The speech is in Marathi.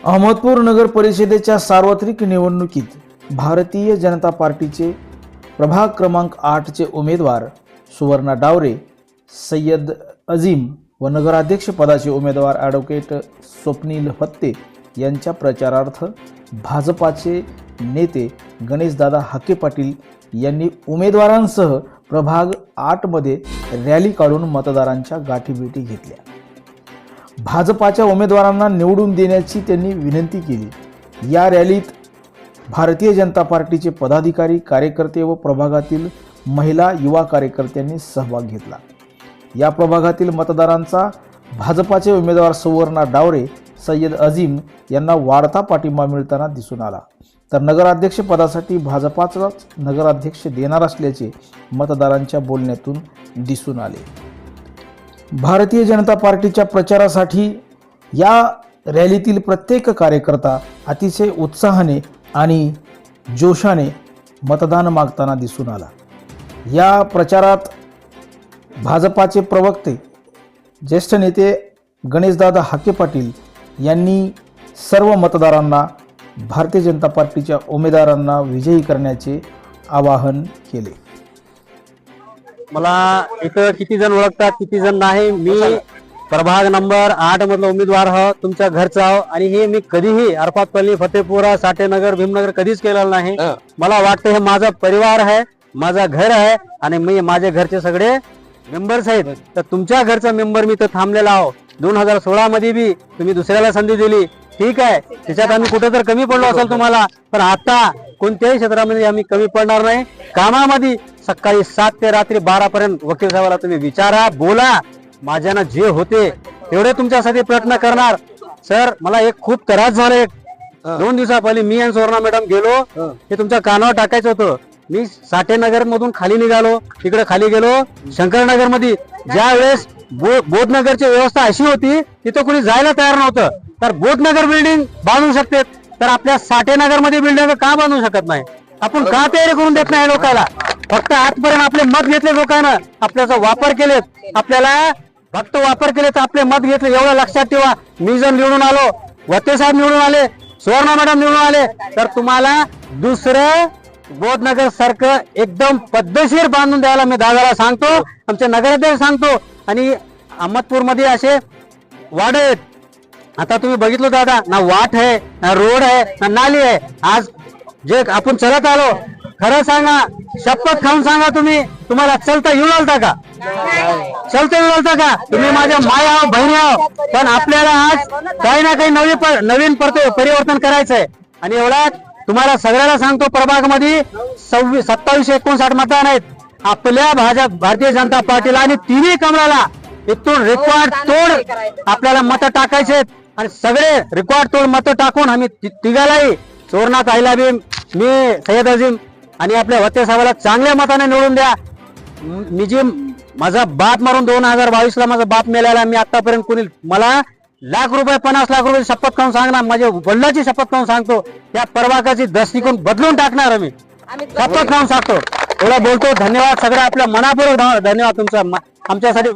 अहमदपूर नगर परिषदेच्या सार्वत्रिक निवडणुकीत भारतीय जनता पार्टीचे प्रभाग क्रमांक आठचे उमेदवार सुवर्णा डावरे सय्यद अजीम व नगराध्यक्ष पदाचे उमेदवार ॲडव्होकेट स्वप्नील हत्ते यांच्या प्रचारार्थ भाजपाचे नेते गणेशदादा हाके पाटील यांनी उमेदवारांसह प्रभाग आठमध्ये रॅली काढून मतदारांच्या गाठीभेटी घेतल्या. भाजपाच्या उमेदवारांना निवडून देण्याची त्यांनी विनंती केली. या रॅलीत भारतीय जनता पार्टीचे पदाधिकारी कार्यकर्ते व प्रभागातील महिला युवा कार्यकर्त्यांनी सहभाग घेतला. या प्रभागातील मतदारांचा भाजपाचे उमेदवार सुवर्णा डावरे सय्यद अजीम यांना वाढता पाठिंबा मिळताना दिसून आला. तर नगराध्यक्ष पदासाठी भाजपाचाच नगराध्यक्ष देणार असल्याचे मतदारांच्या बोलण्यातून दिसून आले. भारतीय जनता पार्टीच्या प्रचारासाठी या रॅलीतील प्रत्येक कार्यकर्ता अतिशय उत्साहाने आणि जोशाने मतदान मागताना दिसून आला. या प्रचारात भाजपाचे प्रवक्ते ज्येष्ठ नेते गणेशदादा हाके पाटील यांनी सर्व मतदारांना भारतीय जनता पार्टीच्या उमेदवारांना विजयी करण्याचे आवाहन केले. मला इथं किती जण ओळखतात किती जण नाही मी प्रभाग नंबर आठ मधला उमेदवार आहो तुमच्या घरचा आहो. आणि हे मी कधीही अरफात पल्ली फतेपुरा साठेनगर भीमनगर कधीच केलेलं नाही. मला वाटतं हे माझा परिवार आहे माझा घर आहे आणि मी माझे घरचे सगळे मेंबर्स आहेत. तर तुमच्या घरचा मेंबर मी तर थांबलेला आहो. दोन हजार सोळा मध्ये बी तुम्ही दुसऱ्याला संधी दिली. ठीक आहे. त्याच्यात आम्ही कुठे तर कमी पडलो असेल तुम्हाला पण आता कोणत्याही क्षेत्रामध्ये आम्ही कमी पडणार नाही. कामामध्ये सकाळी सात ते रात्री बारा पर्यंत वकील साहेबाला तुम्ही विचारा बोला. माझ्यानं जे होते तेवढे तुमच्यासाठी प्रयत्न करणार. सर मला एक खूप त्रास झाला एक. दोन दिवसा पहिले मी आणि सुवर्णा मॅडम गेलो. हे. तुमच्या कानावर टाकायचं होतं. मी साठेनगर मधून खाली निघालो. तिकडे खाली गेलो. शंकरनगरमध्ये ज्या वेळेस बो- बोधनगरची व्यवस्था अशी होती तिथं कोणी जायला तयार नव्हतं. तर बोधनगर बिल्डिंग बांधू शकते तर आपल्या साठेनगरमध्ये बिल्डिंग का बांधू शकत नाही? आपण का तयारी करून देत नाही लोकांना फक्त आजपर्यंत आपले मत घेतले लोकांना. आपल्याचा वापर केलेत. आपल्याला फक्त वापर केले तर आपले मत घेतले. एवढं लक्षात ठेवा. मी जर निवडून आलो वते साहेब निवडून आले सुवर्णा मॅडम निवडून आले तर तुम्हाला दुसरं बोधनगर सारखं एकदम पद्धतशीर बांधून द्यायला मी दादाला सांगतो आमचे नगराध्यक्ष सांगतो. आणि अहमदपूरमध्ये असे वाड आहेत. आता तुम्ही बघितलं दादा ना वाट आहे ना रोड आहे ना नाली आहे. आज जे आपण चलत आलो खरं सांगा शपथ खाऊन सांगा तुम्ही. तुम्हाला चलता येऊ आलता का? चलता येऊ आलता का? तुम्ही माझ्या माय आहो बहिणी आहो. पण आपल्याला आज काही ना काही नवीन नवीन परिवर्तन करायचंय. आणि एवढा तुम्हाला सगळ्याला सांगतो प्रभागमध्ये सव्वीस सत्तावीसशे एकोणसाठ मतदान आहेत. आपल्या भाजप भारतीय जनता पार्टीला आणि तिन्ही कमळाला इथून रेकॉर्ड तोड आपल्याला मत टाकायचे आहेत. आणि सगळे रेकॉर्ड तोड मत टाकून आम्ही तिघालाही चोरनाथ आईला बी मी सय्यद अजीम आणि आपल्या वते साहेबाला चांगल्या मताने निवडून द्या. म- जी माझा बाप मारून दोन हजार बावीस ला माझा बाप मेलेला मी आतापर्यंत कोणी मला लाख रुपये पन्नास लाख रुपये शपथ खाऊन सांगणार माझ्या वडिलाची शपथ खाऊन सांगतो. त्या प्रभागाची दृष्टिकोन बदलून टाकणार आम्ही. शपथ खाऊन सांगतो. एवढा बोलतो. धन्यवाद सगळ्या आपल्या मनापूर्वक धन्यवाद तुमचा. आमच्यासाठी